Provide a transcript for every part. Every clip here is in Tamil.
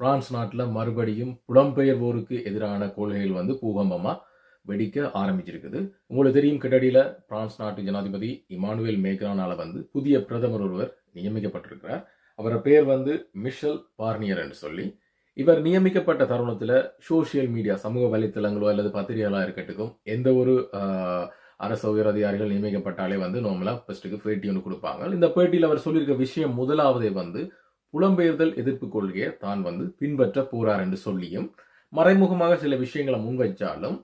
பிரான்ஸ் நாட்டில் மறுபடியும் புலம்பெயர்வோருக்கு எதிரான கொள்கைகள் வந்து பூகம்பமாக வெடிக்க ஆரம்பிச்சிருக்குது. உங்களுக்கு தெரியும் கிட்டடியில் பிரான்ஸ் நாட்டு ஜனாதிபதி இமானுவேல் மேக்ரானால் வந்து புதிய பிரதமர் ஒருவர் நியமிக்கப்பட்டிருக்கிறார். அவரை பேர் வந்து மிஷல் பார்னியர் என்று சொல்லி. இவர் நியமிக்கப்பட்ட தருணத்தில் சோஷியல் மீடியா சமூக வலைத்தளங்களோ அல்லது பத்திரிகைகளாக இருக்கட்டும் எந்த ஒரு அரச அரசு உயர் அதிகாரிகள் நியமிக்கப்பட்டாலே வந்து நார்மலாக ஃபர்ஸ்ட்டுக்கு பேட்டி ஒன்று கொடுப்பாங்க. இந்த பேட்டியில் அவர் சொல்லியிருக்க விஷயம் முதலாவதே வந்து புலம்பெயர்தல் எதிர்ப்பு கொள்கையை தான் வந்து பின்பற்ற போறார் என்று சொல்லியும் மறைமுகமாக சில விஷயங்களை முன்வைச்சாலும்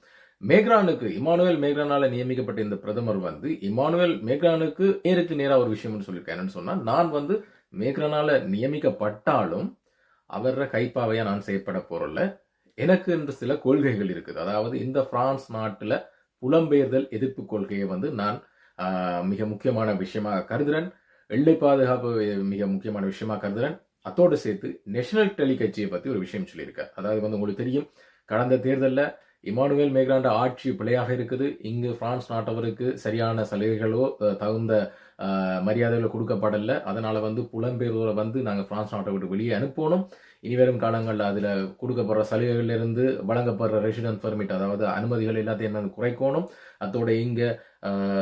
மேக்ரானுக்கு இமானுவேல் மேக்ரானால நியமிக்கப்பட்ட இந்த பிரதமர் வந்து இமானுவேல் மேக்ரானுக்கு நேருக்கு நேராக ஒரு விஷயம்னு சொல்லியிருக்கேன் என்னன்னு சொன்னால் நான் வந்து மேக்ரானால நியமிக்கப்பட்டாலும் அவர கைப்பாவையா நான் செயற்பட போறல எனக்கு என்று சில கொள்கைகள் இருக்குது. அதாவது இந்த பிரான்ஸ் நாட்டில் புலம்பெயர்தல் எதிர்ப்பு கொள்கையை வந்து நான் மிக முக்கியமான விஷயமாக கருதுறேன். எல்லை பாதுகாப்பு மிக முக்கியமான விஷயமா கருதுறேன். அத்தோடு சேர்த்து நேஷனல் டெலி கட்சியை ஒரு விஷயம் சொல்லியிருக்கார். அதாவது வந்து உங்களுக்கு தெரியும் கடந்த தேர்தலில் இமானுவேல் மேக்ராண்ட ஆட்சி பிழையாக இருக்குது. இங்கு பிரான்ஸ் நாட்டவருக்கு சரியான சலுகைகளோ தகுந்த மரியாதைகளோ கொடுக்கப்படலை. அதனால் வந்து புலம்பெயர்வோரை வந்து நாங்கள் பிரான்ஸ் நாட்டை விட்டு வெளியே அனுப்பணும். இனிவரும் காலங்களில் அதில் கொடுக்கப்படுற சலுகைகளிலிருந்து வழங்கப்படுற ரெசிடென்ட் பெர்மிட் அதாவது அனுமதிகள் எல்லாத்தையும் நாங்கள் குறைக்கணும். அதோட இங்கே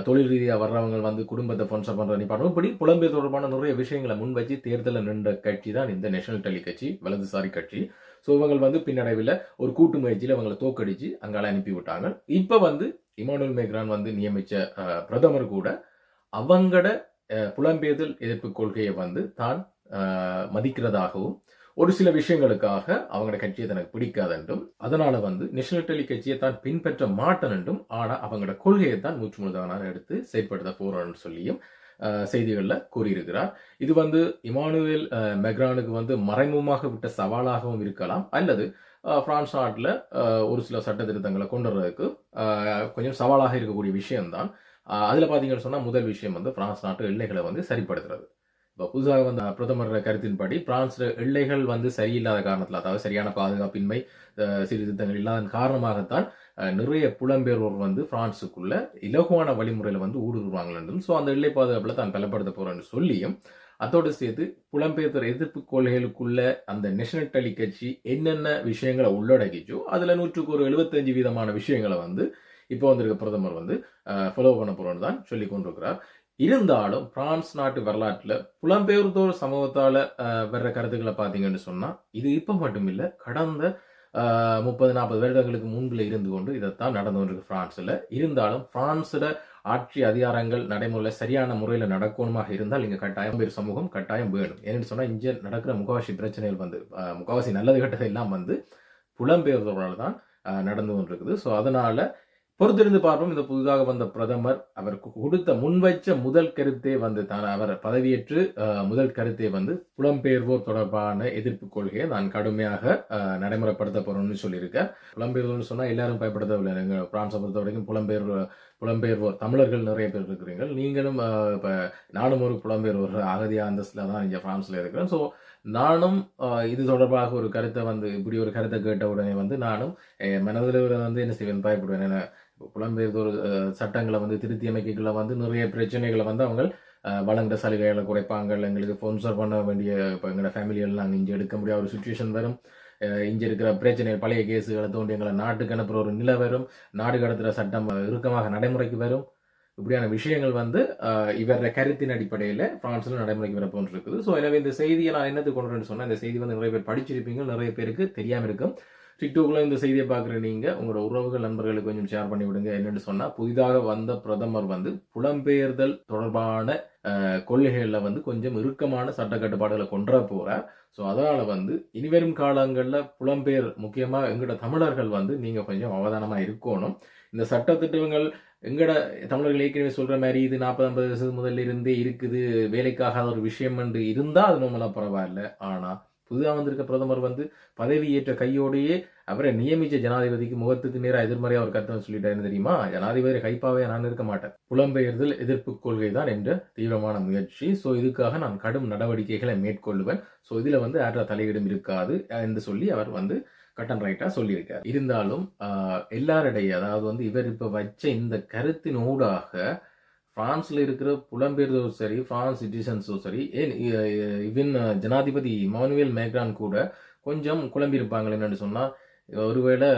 தொழில் ரீதியாக வர்றவங்க வந்து குடும்பத்தை ஸ்பான்சர் பண்ணுற நிப்பாடும் இப்படி புலம்பெயர் தொடர்பான நிறைய விஷயங்களை முன் வச்சு தேர்தலில் நின்ற கட்சி தான் இந்த நேஷனல் டெலி கட்சி வலதுசாரி கட்சி. ஸோ இவங்க வந்து பின்னடைவில் ஒரு கூட்டு முயற்சியில் இவங்களை தோக்கடிச்சு அங்கால அனுப்பி விட்டாங்க. இப்போ வந்து இமானுவல் மேக்ரான் வந்து நியமித்த பிரதமர் கூட அவங்களோட புலம்பெயர்தல் எதிர்ப்பு கொள்கையை வந்து தான் மதிக்கிறதாகவும் ஒரு சில விஷயங்களுக்காக அவங்களோட கட்சியை தனக்கு பிடிக்காதென்றும் அதனால வந்து நேஷனல் டெலி கட்சியை தான் பின்பற்ற மாட்டேன் என்றும் ஆனால் அவங்களோட கொள்கையை தான் மூச்சு முழுதாக எடுத்து செயற்படுத்த போறோம்னு சொல்லியும் செய்திகளில் கூறியிருக்கிறார். இது வந்து இமானுவேல் மெக்ரானுக்கு வந்து மறைமுகமாக விட்ட சவாலாகவும் இருக்கலாம். அல்லது பிரான்ஸ் நாட்டில் ஒரு சில சட்ட திருத்தங்களை கொண்டு வர்றதுக்கு கொஞ்சம் சவாலாக இருக்கக்கூடிய விஷயம்தான். அதில் பார்த்தீங்கன்னு சொன்னால் முதல் விஷயம் வந்து பிரான்ஸ் நாட்டு எல்லைகளை வந்து சரிப்படுத்துறது. இப்போ புதுசாக வந்த பிரதமர் கருத்தின்படி பிரான்ஸ் எல்லைகள் வந்து சரியில்லாத காரணத்தில் அதாவது சரியான பாதுகாப்பின்மை அஹ், சீர்திருத்தங்கள் இல்லாதன் காரணமாகத்தான் நிறைய புலம்பெயர்வோர் வந்து பிரான்ஸுக்குள்ள இலகுவான வழிமுறையில் வந்து ஊடுருவாங்க ஸோ அந்த எல்லை பாதுகாப்பில் தான் பலப்படுத்த போகிறேன்னு சொல்லியும் அதோடு சேர்த்து புலம்பெயர்த்தர் எதிர்ப்பு கொள்கைகளுக்குள்ள அந்த நேஷனல் டெலி கட்சி என்னென்ன விஷயங்களை உள்ளடக்கிச்சோ அதில் நூற்றுக்கு ஒரு எழுபத்தஞ்சு வீதமான விஷயங்களை வந்து இப்போ வந்திருக்க பிரதமர் வந்து ஃபாலோ பண்ண போகிறோன்னு தான் சொல்லி கொண்டிருக்கிறார். இருந்தாலும் பிரான்ஸ் நாட்டு வரலாற்றில் புலம்பெயர்ந்தோர் சமூகத்தால் வர்ற கருத்துக்களை பார்த்தீங்கன்னு சொன்னால் இது இப்போ மட்டும் இல்லை கடந்த முப்பது நாற்பது வருடங்களுக்கு முன்பில் இருந்து கொண்டு இதைத்தான் நடந்து கொண்டிருக்கு பிரான்ஸ்ல இருந்தாலும் பிரான்ஸோட ஆட்சி அதிகாரங்கள் நடைமுறையில் சரியான முறையில் நடக்கணுமாக இருந்தால் இங்கே கட்டாயம் பேர் சமூகம் கட்டாயம் வேணும் ஏன்னு சொன்னால் இங்கே நடக்கிற முகவாசி பிரச்சனைகள் வந்து முகவாசி நல்லது கெட்டது எல்லாம் வந்து புலம்பெயர்ந்தவர்களால் தான் நடந்து கொண்டிருக்குது. ஸோ அதனால் பொறுத்திருந்து பார்ப்போம். இந்த புதிதாக வந்த பிரதமர் அவர் கொடுத்த முன்வைச்ச முதல் கருத்தே வந்து தான் அவர் பதவியேற்று முதல் கருத்தே வந்து புலம்பெயர்வோர் தொடர்பான எதிர்ப்பு கொள்கையை நான் கடுமையாக நடைமுறைப்படுத்த போறோம்னு சொல்லியிருக்கேன் புலம்பெயர்வோர்னு சொன்னா எல்லாரும் பயப்படுத்தவில்லை எங்க பிரான்ஸை பொறுத்த வரைக்கும் புலம்பெயர் புலம்பெயர்வோர் தமிழர்கள் நிறைய பேர் இருக்கிறீர்கள். நீங்களும் இப்போ நானும் ஒரு புலம்பெயர்வோர் அகதியா அந்தஸ்தில் தான் இங்கே பிரான்ஸில் இருக்கிறேன். ஸோ நானும் இது தொடர்பாக ஒரு கருத்தை வந்து இப்படி ஒரு கருத்தை கேட்ட உடனே வந்து நானும் என் மனதில் வந்து என்ன செய்வேன் பயப்படுவேன். என்ன இப்போ புலம்பெயர்ந்தோர் சட்டங்களை வந்து திருத்தி அமைக்கல வந்து நிறைய பிரச்சனைகளை வந்து அவங்க வழங்குற சலுகைகளை குறைப்பாங்க. எங்களுக்கு ஸ்பான்சர் பண்ண வேண்டிய இப்போ எங்களோட ஃபேமிலிகள் நாங்கள் இங்கே எடுக்க முடியாத ஒரு சுச்சுவேஷன் வரும். இங்கே இருக்கிற பிரச்சனை பழைய கேஸுகளை தோண்டி எங்களை நாட்டுக்கு அனுப்புகிற ஒரு நிலை வரும். நாடு கடத்துகிற சட்டம் இறுக்கமாக நடைமுறைக்கு வரும். இப்படியான விஷயங்கள் வந்து அஹ், இவர கருத்தின் அடிப்படையில் பிரான்ஸ்ல நடைமுறைக்கு வரப்போன்னு இருக்குது ஸோ எனவே இந்த செய்தியை நான் என்னத்துக்கு கொண்டு சொன்னால் இந்த செய்தி வந்து நிறைய பேர் படிச்சிருப்பீங்க நிறைய பேருக்கு தெரியாமல் இருக்கும். டிக்டாக்ல இந்த செய்தியை பார்க்குற நீங்கள் உங்களோட உறவுகள் நண்பர்களுக்கு கொஞ்சம் ஷேர் பண்ணி விடுங்க என்னென்னு சொன்னால் புதிதாக வந்த பிரதமர் வந்து புலம்பெயர்தல் தொடர்பான கொள்கைகளில் வந்து கொஞ்சம் இறுக்கமான சட்ட கட்டுப்பாடுகளை கொண்டு போகிறார் ஸோ அதனால் வந்து இனிவரும் காலங்களில் புலம்பெயர் முக்கியமாக எங்களோட தமிழர்கள் வந்து நீங்கள் கொஞ்சம் அவதானமாக இருக்கணும். இந்த சட்ட திட்டங்கள் எங்கட தமிழர்கள் ஏற்கனவே சொல்கிற மாதிரி இது நாற்பது ஐம்பது வருஷத்துக்கு முதல்ல இருந்தே இருக்குது வேலைக்காகாத ஒரு விஷயம் என்று இருந்தால் அது நம்மளாம் பரவாயில்ல. ஆனால் புதிதாக வந்திருக்க பிரதமர் வந்து பதவி ஏற்ற கையோடையே அவரை நியமிச்ச ஜனாதிபதிக்கு முகத்துக்கு நேராக எதிர்மறையா ஒரு கருத்தை சொல்லிட்டாருன்னு தெரியுமா? ஜனாதிபதி கைப்பாவே நான் இருக்க மாட்டேன். புலம்பெயர்தல் எதிர்ப்பு கொள்கை தான் என்ற தீவிரமான முயற்சி. ஸோ இதுக்காக நான் கடும் நடவடிக்கைகளை மேற்கொள்ளுவேன். ஸோ இதில் வந்து யாரா தலையிடும் இருக்காது என்று சொல்லி அவர் வந்து கட்டன் ரைட்டாக சொல்லியிருக்கார். இருந்தாலும் ஆஹ், எல்லாரிடையே அதாவது வந்து இவர் இப்போ வச்ச இந்த கருத்தினூடாக ஃப்ரான்ஸில் இருக்கிற புலம்பெயர்ந்தோர் சரி ஃப்ரான்ஸ் சிட்டிசன்ஸும் சரி ஏன் இவன் ஜனாதிபதி இமானுவேல் மேக்ரான் கூட கொஞ்சம் குழம்பியிருப்பாங்க என்னென்னு சொன்னால் ஒருவேளை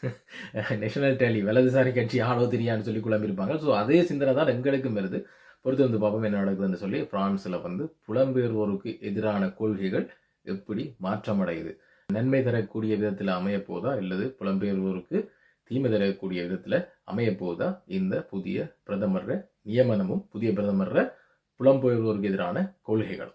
நேஷனல் டேலி வலதுசாரி கட்சி ஆளோ தெரியான்னு சொல்லி குழம்பியிருப்பாங்க. ஸோ அதே சிந்தனை தான் எங்களுக்கும் வருது. பொறுத்து வந்து பார்ப்போம் என்ன நடக்குதுன்னு சொல்லி ஃப்ரான்ஸில் வந்து புலம்பெயர்வோருக்கு எதிரான கொள்கைகள் எப்படி மாற்றமடையுது? நன்மை தரக்கூடிய விதத்தில் அமைய போதா புலம்பெயர்வோருக்கு தீமை தரக்கூடிய விதத்தில் அமைய போதா இந்த புதிய பிரதமர் நியமனமும் புதிய பிரதமர் புலம்பெயர்வோருக்கு எதிரான கொள்கைகளும்.